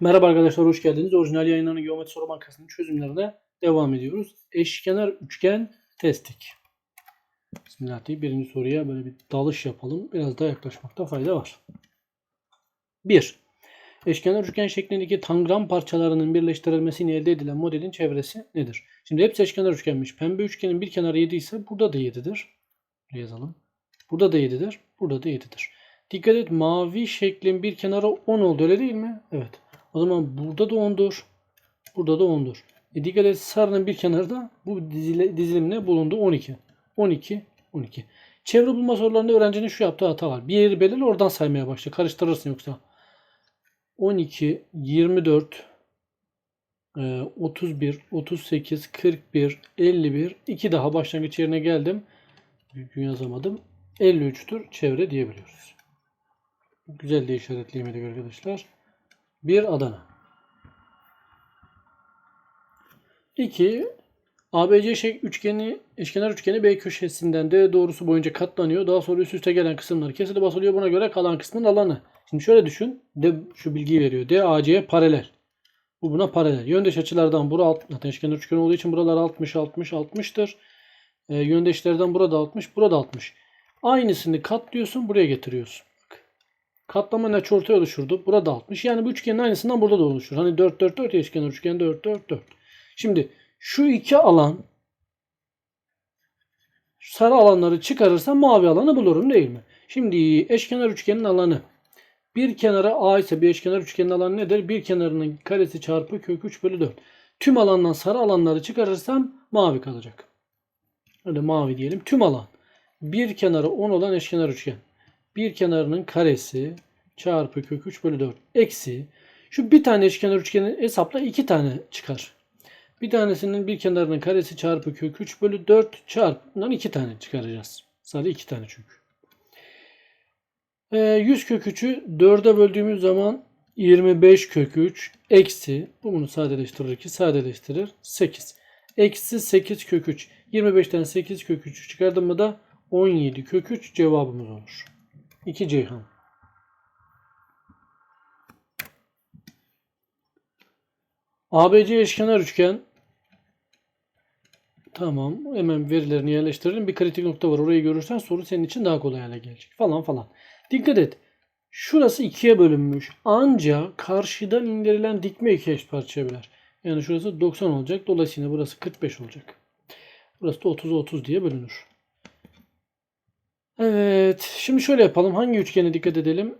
Merhaba arkadaşlar hoş geldiniz. Orijinal yayınlarının geometri soru bankasının çözümlerine devam ediyoruz. Eşkenar üçgen testik. Bismillah birinci soruya böyle bir dalış yapalım. Biraz daha yaklaşmakta fayda var. 1. Eşkenar üçgen şeklindeki tangram parçalarının birleştirilmesiyle elde edilen modelin çevresi nedir? Şimdi hepsi eşkenar üçgenmiş. Pembe üçgenin bir kenarı 7 ise burada da 7'dir. Buraya yazalım. Burada da 7'dir. Burada da 7'dir. Dikkat et mavi şeklin bir kenarı 10 oldu öyle değil mi? Evet. O zaman burada da 10'dur. Burada da 10'dur. E dikkat et sarının bir kenarı da bu dizilimle bulundu 12. 12, 12. Çevre bulma sorularında öğrencinin şu yaptığı hata var. Bir yeri belirle oradan saymaya başla. Karıştırırsın yoksa. 12, 24, e, 31, 38, 41, 51. 2 daha başlangıç yerine geldim. Büyük yazamadım. 53'tür çevre diyebiliyoruz. Güzel de işaretleyemedik arkadaşlar. 1 Adana. 2 ABC şek üçgeni eşkenar üçgeni B köşesinden D doğrusu boyunca katlanıyor. Daha sonra üst üste gelen kısımlar kesilip basılıyor. Buna göre kalan kısmın alanı. Şimdi şöyle düşün. D şu bilgiyi veriyor. D AC'ye paralel. Bu buna paralel. Yöndeş açılardan bura alt, zaten eşkenar üçgen olduğu için buralar 60 60 60'tır. E, yöndeşlerden burada 60, burada 60. Aynısını katlıyorsun, buraya getiriyorsun. Katlama ne ortaya oluşurdu? Burada 60. Yani bu üçgenin aynısından burada da oluşur. Hani 4 4 4 ya eşkenar üçgen 4 4 4. Şimdi şu iki alan sarı alanları çıkarırsam mavi alanı bulurum değil mi? Şimdi eşkenar üçgenin alanı bir kenara A ise bir eşkenar üçgenin alanı nedir? Bir kenarının karesi çarpı kök 3 bölü 4. Tüm alandan sarı alanları çıkarırsam mavi kalacak. Öyle mavi diyelim. Tüm alan. Bir kenarı 10 olan eşkenar üçgen. Bir kenarının karesi çarpı kök 3 bölü 4. Eksi. Şu bir tane eşkenar üçgeni hesapla iki tane çıkar. Bir tanesinin bir kenarının karesi çarpı kök 3 bölü 4 çarpı. Bundan iki tane çıkaracağız. Sadece iki tane çünkü. Ee, 100 kök 3'ü 4'e böldüğümüz zaman 25 kök 3 eksi. Bu bunu sadeleştirir ki sadeleştirir. 8. Eksi 8 kök 3. 25'ten 8 kök 3'ü çıkardım mı da 17 kök 3 cevabımız olur. 2 Ceyhan. ABC eşkenar üçgen. Tamam. Hemen verilerini yerleştirelim. Bir kritik nokta var. Orayı görürsen soru senin için daha kolay hale gelecek. Falan falan. Dikkat et. Şurası ikiye bölünmüş. Ancak karşıdan indirilen dikme iki eş parçaya böler. Yani şurası 90 olacak. Dolayısıyla burası 45 olacak. Burası da 30'a 30 diye bölünür. Evet. Şimdi şöyle yapalım. Hangi üçgene dikkat edelim?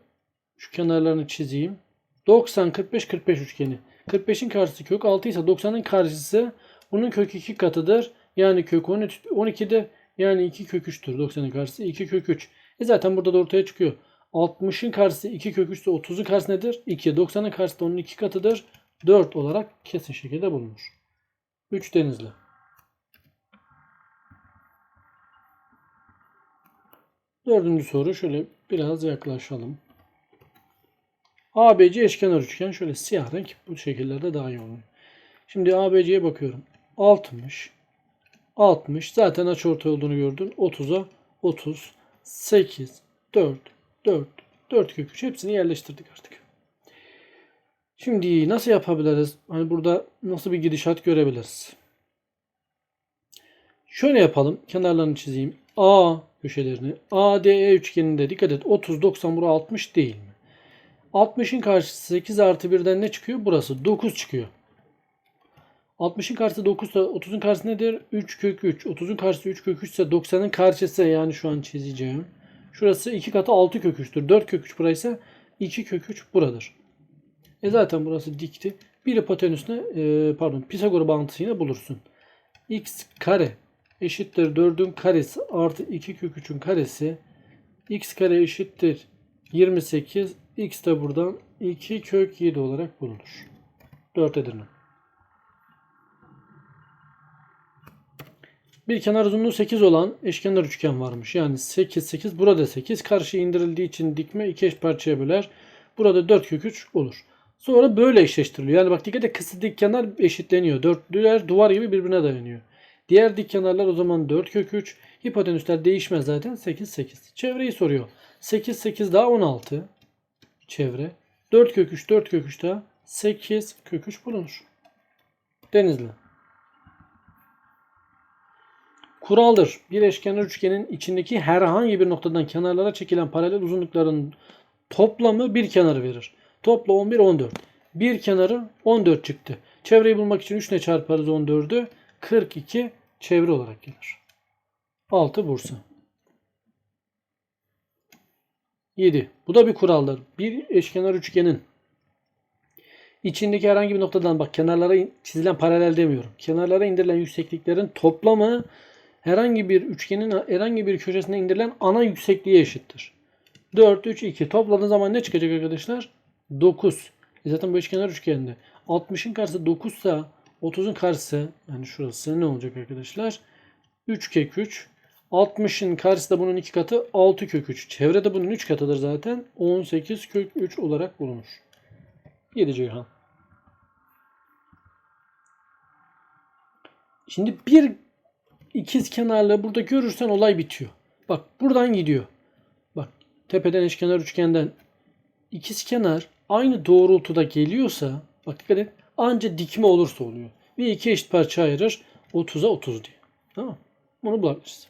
Şu kenarlarını çizeyim. 90, 45, 45 üçgeni. 45'in karşısı kök 6 ise 90'ın karşısı bunun kök 2 katıdır. Yani kök 13, 12'de yani 2 kök 3'tür. 90'ın karşısı 2 kök 3. E zaten burada da ortaya çıkıyor. 60'ın karşısı 2 kök 3 ise 30'un karşısı nedir? 2. 90'ın karşısı da onun 2 katıdır. 4 olarak kesin şekilde bulunur. 3 denizli. Dördüncü soru şöyle biraz yaklaşalım. ABC eşkenar üçgen şöyle siyah renk bu şekillerde daha iyi oluyor. Şimdi ABC'ye bakıyorum. 60 60 zaten açıortay olduğunu gördün. 30'a 30 8 4 4 4 kök 3 hepsini yerleştirdik artık. Şimdi nasıl yapabiliriz? Hani burada nasıl bir gidişat görebiliriz? Şöyle yapalım. Kenarlarını çizeyim. A köşelerini. ADE üçgeninde dikkat et. 30 90 bura 60 değil mi? 60'ın karşısı 8 artı 1'den ne çıkıyor? Burası 9 çıkıyor. 60'ın karşısı 9 ise 30'un karşısı nedir? 3 kök 3. 30'un karşısı 3 kök 3 ise 90'ın karşısı yani şu an çizeceğim. Şurası 2 katı 6 kök 3'tür. 4 kök 3 burası 2 kök 3 buradır. E zaten burası dikti. Bir hipotenüsüne e, pardon Pisagor bağıntısıyla bulursun. x kare eşittir 4'ün karesi artı 2 kök 3'ün karesi x kare eşittir 28 x de buradan 2 kök 7 olarak bulunur. 4 Edirne. Bir kenar uzunluğu 8 olan eşkenar üçgen varmış. Yani 8 8 burada 8 karşı indirildiği için dikme iki eş parçaya böler. Burada 4 kök 3 olur. Sonra böyle eşleştiriliyor. Yani bak dikkat et kısa dik kenar eşitleniyor. Dörtlüler duvar gibi birbirine dayanıyor. Diğer dik kenarlar o zaman 4 kök 3. Hipotenüsler değişmez zaten 8 8. Çevreyi soruyor. 8 8 daha 16. Çevre. 4 kök 3 4 kök 3 daha 8 kök 3 bulunur. Denizli. Kuraldır. Bir eşkenar üçgenin içindeki herhangi bir noktadan kenarlara çekilen paralel uzunlukların toplamı bir kenarı verir. Topla 11 14. Bir kenarı 14 çıktı. Çevreyi bulmak için 3 ile çarparız 14'ü. 42 çevre olarak gelir. 6 Bursa. 7. Bu da bir kuraldır. Bir eşkenar üçgenin içindeki herhangi bir noktadan bak kenarlara çizilen paralel demiyorum. Kenarlara indirilen yüksekliklerin toplamı herhangi bir üçgenin herhangi bir köşesine indirilen ana yüksekliğe eşittir. 4, 3, 2 topladığın zaman ne çıkacak arkadaşlar? 9. E zaten bu eşkenar üçgende 60'ın karşısı 9 ise 30'un karşısı yani şurası ne olacak arkadaşlar? 3 kök 3. 60'ın karşısı da bunun iki katı 6 kök 3. Çevrede bunun 3 katıdır zaten. 18 kök 3 olarak bulunur. 7 Ceyhan. Şimdi bir ikiz kenarlı burada görürsen olay bitiyor. Bak buradan gidiyor. Bak tepeden eşkenar üçgenden ikiz kenar aynı doğrultuda geliyorsa bak dikkat et anca dikme olursa oluyor. Ve iki eşit parça ayırır 30'a 30 diye. Tamam Bunu bulabiliriz.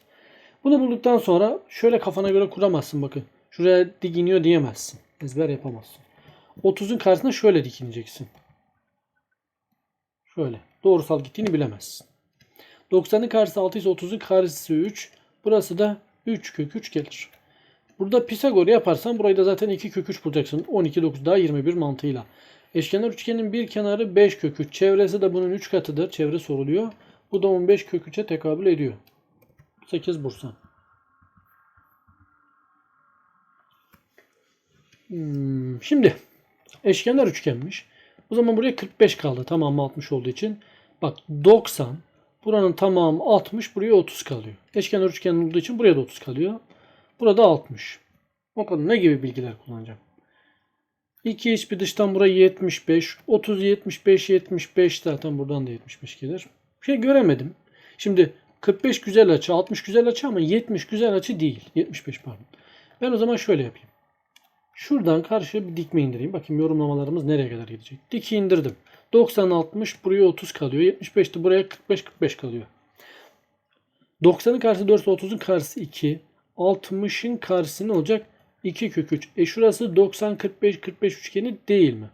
Bunu bulduktan sonra şöyle kafana göre kuramazsın bakın. Şuraya dik iniyor diyemezsin. Ezber yapamazsın. 30'un karşısına şöyle dikineceksin. Şöyle. Doğrusal gittiğini bilemezsin. 90'ın karşısı 6 ise 30'un karşısı 3. Burası da 3 kök 3 gelir. Burada Pisagor yaparsan burayı da zaten 2 kök 3 bulacaksın. 12 9 daha 21 mantığıyla. Eşkenar üçgenin bir kenarı 5 kök 3. Çevresi de bunun 3 katıdır. Çevre soruluyor. Bu da 15 kök 3'e tekabül ediyor. 8 Bursa. Hmm, şimdi eşkenar üçgenmiş. O zaman buraya 45 kaldı. Tamamı 60 olduğu için. Bak 90. Buranın tamamı 60. Buraya 30 kalıyor. Eşkenar üçgen olduğu için buraya da 30 kalıyor. Burada 60. Bakalım ne gibi bilgiler kullanacağım. 2 iç bir dıştan buraya 75. 30 75 75 zaten buradan da 75 gelir. Bir şey göremedim. Şimdi 45 güzel açı, 60 güzel açı ama 70 güzel açı değil. 75 pardon. Ben o zaman şöyle yapayım. Şuradan karşıya bir dikme indireyim. Bakayım yorumlamalarımız nereye kadar gidecek. Diki indirdim. 90 60 buraya 30 kalıyor. 75 de buraya 45 45 kalıyor. 90'ın karşısı 4 ise 30'un karşısı 2. 60'ın karşısı ne olacak? 2 kök 3. E şurası 90 45 45 üçgeni değil mi?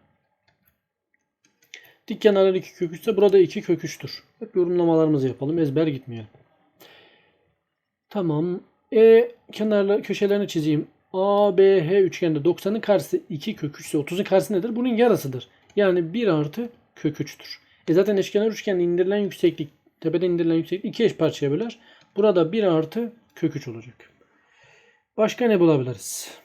Dik kenarlar 2 kök 3 ise burada 2 kök 3'tür. Hep yorumlamalarımızı yapalım. Ezber gitmeyelim. Tamam. E kenarla köşelerini çizeyim. A, B, H üçgende 90'ın karşısı 2 kök 3 ise 30'un karşısı nedir? Bunun yarısıdır. Yani 1 artı kök 3'tür. E zaten eşkenar üçgende indirilen yükseklik, tepeden indirilen yükseklik iki eş parçaya böler. Burada 1 artı kök 3 olacak. Başka ne bulabiliriz?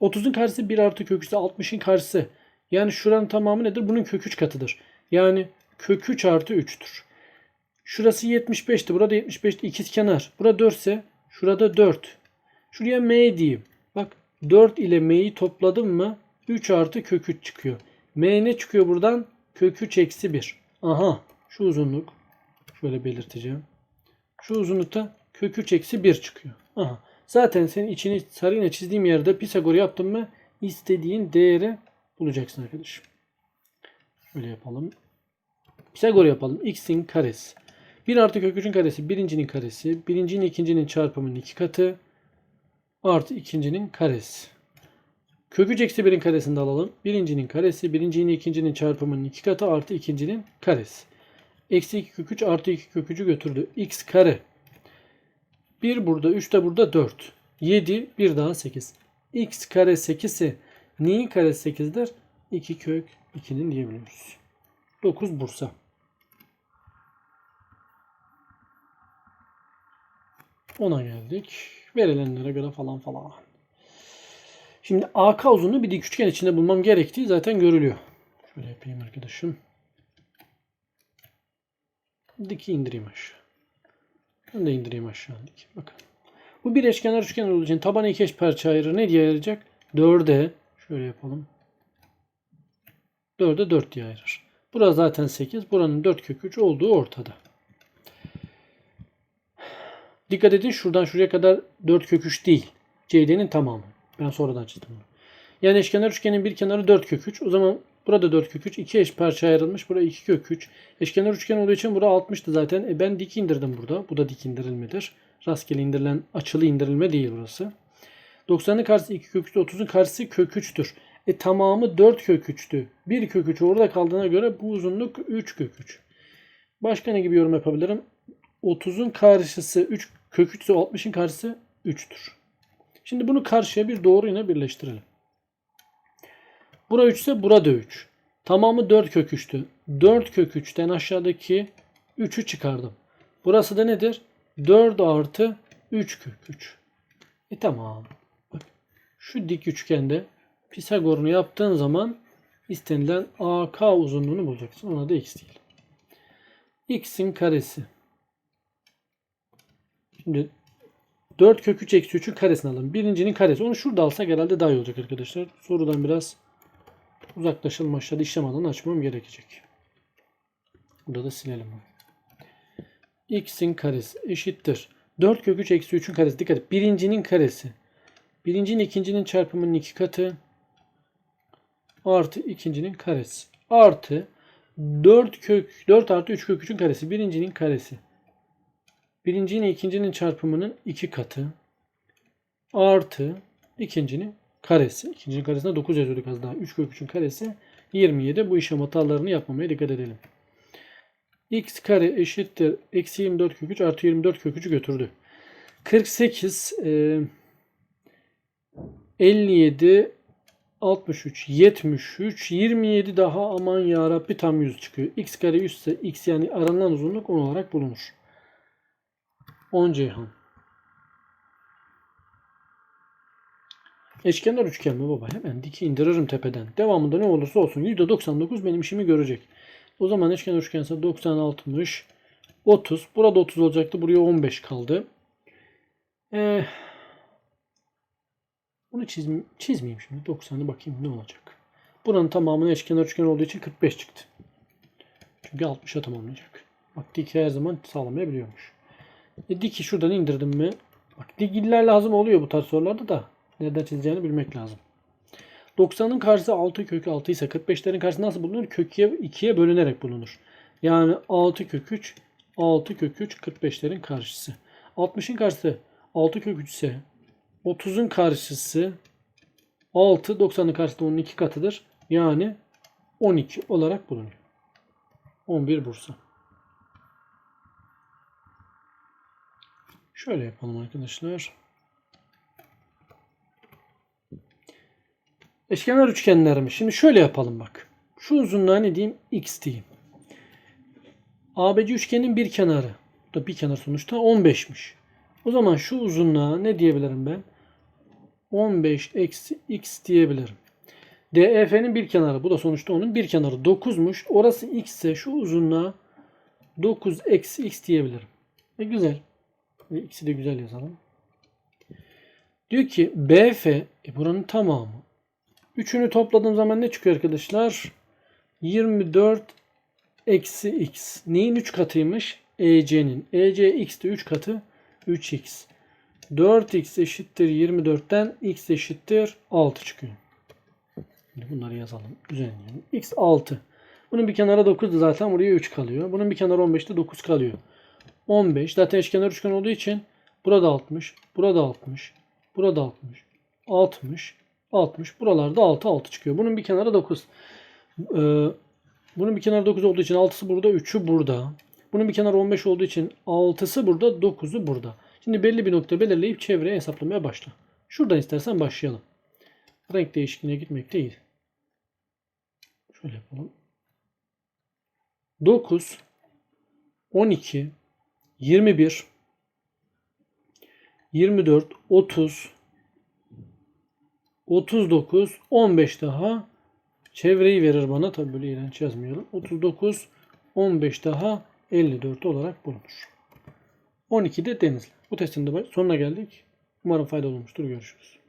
30'un karşısı 1 artı kök 3 ise 60'ın karşısı. Yani şuranın tamamı nedir? Bunun kök 3 katıdır. Yani kök 3 artı 3'tür. Şurası 75'ti. Burada 75'ti. İkiz kenar. Burada 4 ise şurada 4. Şuraya m diyeyim. Bak 4 ile m'yi topladım mı 3 artı kök 3 çıkıyor. m ne çıkıyor buradan? Kök 3 eksi 1. Aha şu uzunluk. Şöyle belirteceğim. Şu uzunlukta kök 3 eksi 1 çıkıyor. Aha. Zaten senin içini sarıyla çizdiğim yerde Pisagor yaptın mı istediğin değeri bulacaksın arkadaşım. Şöyle yapalım. Pisagor yapalım. X'in karesi. 1 artı kök 3'ün karesi birincinin karesi. Birincinin ikincinin çarpımının iki katı. Artı ikincinin karesi. Kök 3 eksi 1'in karesini de alalım. Birincinin karesi. Birincinin ikincinin çarpımının iki katı artı ikincinin karesi. Eksi 2 kök 3 artı 2 kök 3'ü götürdü. X kare. 1 burada 3 de burada 4. 7 bir daha 8. X kare 8 ise neyin karesi 8'dir? 2 kök 2'nin diyebiliyoruz. 9 Bursa. Ona geldik. Verilenlere göre falan falan. Şimdi AK uzunluğu bir dik üçgen içinde bulmam gerektiği zaten görülüyor. Şöyle yapayım arkadaşım. Diki indireyim aşağı. Ben de indireyim aşağı dik. Bakın. Bu bir eşkenar üçgen olduğu için tabanı iki eş parça ayırır. Ne diye ayıracak? 4'e şöyle yapalım. 4'e 4 diye ayırır. Burası zaten 8. Buranın 4 kök 3 olduğu ortada. Dikkat edin şuradan şuraya kadar 4 kök 3 değil. CD'nin tamamı. Ben sonradan çizdim bunu. Yani eşkenar üçgenin bir kenarı 4 kök 3. O zaman Burada 4 kök 3. 2 eş parça ayrılmış. Burada 2 kök 3. Eşkenar üçgen olduğu için bura 60'tı zaten. E ben dik indirdim burada. Bu da dik indirilmedir. Rastgele indirilen açılı indirilme değil burası. 90'ın karşısı 2 kök 3, 30'un karşısı kök 3'tür. E tamamı 4 kök 3'tü. 1 kök 3 orada kaldığına göre bu uzunluk 3 kök 3. Başka ne gibi yorum yapabilirim? 30'un karşısı 3 kök 3 ise 60'ın karşısı 3'tür. Şimdi bunu karşıya bir doğruyla birleştirelim. Bura 3 ise burada 3. Tamamı 4 kök 3'tü. 4 kök 3'ten aşağıdaki 3'ü çıkardım. Burası da nedir? 4 artı 3 kök 3. E tamam. Bak, şu dik üçgende Pisagor'unu yaptığın zaman istenilen AK uzunluğunu bulacaksın. Ona da x değil. x'in karesi. Şimdi 4 kök 3 eksi 3'ün karesini alalım. Birincinin karesi. Onu şurada alsak herhalde daha iyi olacak arkadaşlar. Sorudan biraz uzaklaşalım aşağıda işlem alanı açmam gerekecek. Burada da silelim. x'in karesi eşittir. 4 kök 3 eksi 3'ün karesi. Dikkat et. Birincinin karesi. Birincinin ikincinin çarpımının iki katı. Artı ikincinin karesi. Artı 4 kök 4 artı 3 kök 3'ün karesi. Birincinin karesi. Birincinin ikincinin çarpımının iki katı. Artı ikincinin karesi. İkincinin karesinde 9 yazıyorduk az daha. 3 kök 3'ün karesi 27. Bu işlem hatalarını yapmamaya dikkat edelim. x kare eşittir. Eksi 24 kök 3 artı 24 kök 3'ü götürdü. 48 e, 57 63 73 27 daha aman ya Rabbi tam 100 çıkıyor. x kare 100 ise x yani aranan uzunluk 10 olarak bulunur. 10 Ceyhan. Eşkenar üçgen mi baba? Hemen diki indiririm tepeden. Devamında ne olursa olsun %99 benim işimi görecek. O zaman eşkenar üçgense 90 60 30. Burada 30 olacaktı. Buraya 15 kaldı. Ee, bunu çiz, çizmeyeyim şimdi. 90'ı bakayım ne olacak. Buranın tamamını eşkenar üçgen olduğu için 45 çıktı. Çünkü 60'a tamamlayacak. Bak diki her zaman sağlamayabiliyormuş. E, diki şuradan indirdim mi? Bak dik lazım oluyor bu tarz sorularda da. Nereden çizeceğini bilmek lazım. 90'ın karşısı 6 kök 6 ise 45'lerin karşısı nasıl bulunur? Kök 2'ye bölünerek bulunur. Yani 6 kök 3 6 kök 3 45'lerin karşısı. 60'ın karşısı 6 kök 3 ise 30'un karşısı 6 90'ın karşısı onun iki katıdır. Yani 12 olarak bulunuyor. 11 Bursa. Şöyle yapalım arkadaşlar. Eşkenar üçgenler mi? Şimdi şöyle yapalım bak. Şu uzunluğa ne diyeyim? X diyeyim. ABC üçgenin bir kenarı. Bu da bir kenar sonuçta 15'miş. O zaman şu uzunluğa ne diyebilirim ben? 15 eksi x diyebilirim. DEF'nin bir kenarı. Bu da sonuçta onun bir kenarı 9'muş. Orası x ise şu uzunluğa 9 eksi x diyebilirim. E güzel. E, x'i de güzel yazalım. Diyor ki BF e, buranın tamamı. Üçünü topladığım zaman ne çıkıyor arkadaşlar? 24 eksi x. Neyin 3 katıymış? EC'nin. EC x de 3 katı 3x. 4x eşittir 24'ten x eşittir 6 çıkıyor. Şimdi bunları yazalım. Düzenleyelim. x 6. Bunun bir kenara 9'du zaten buraya 3 kalıyor. Bunun bir kenara 15'te 9 kalıyor. 15. Zaten eşkenar üçgen olduğu için burada 60, burada 60, burada 60, 60, 60. Buralarda 6 6 çıkıyor. Bunun bir kenara 9. Ee, bunun bir kenarı 9 olduğu için 6'sı burada, 3'ü burada. Bunun bir kenarı 15 olduğu için 6'sı burada, 9'u burada. Şimdi belli bir nokta belirleyip çevreye hesaplamaya başla. Şuradan istersen başlayalım. Renk değişikliğine gitmek değil. Şöyle yapalım. 9 12 21 24 30 39 15 daha çevreyi verir bana. Tabi böyle iğrenç yazmayalım. 39 15 daha 54 olarak bulunur. 12 de Denizli. Bu testin de sonuna geldik. Umarım faydalı olmuştur. Görüşürüz.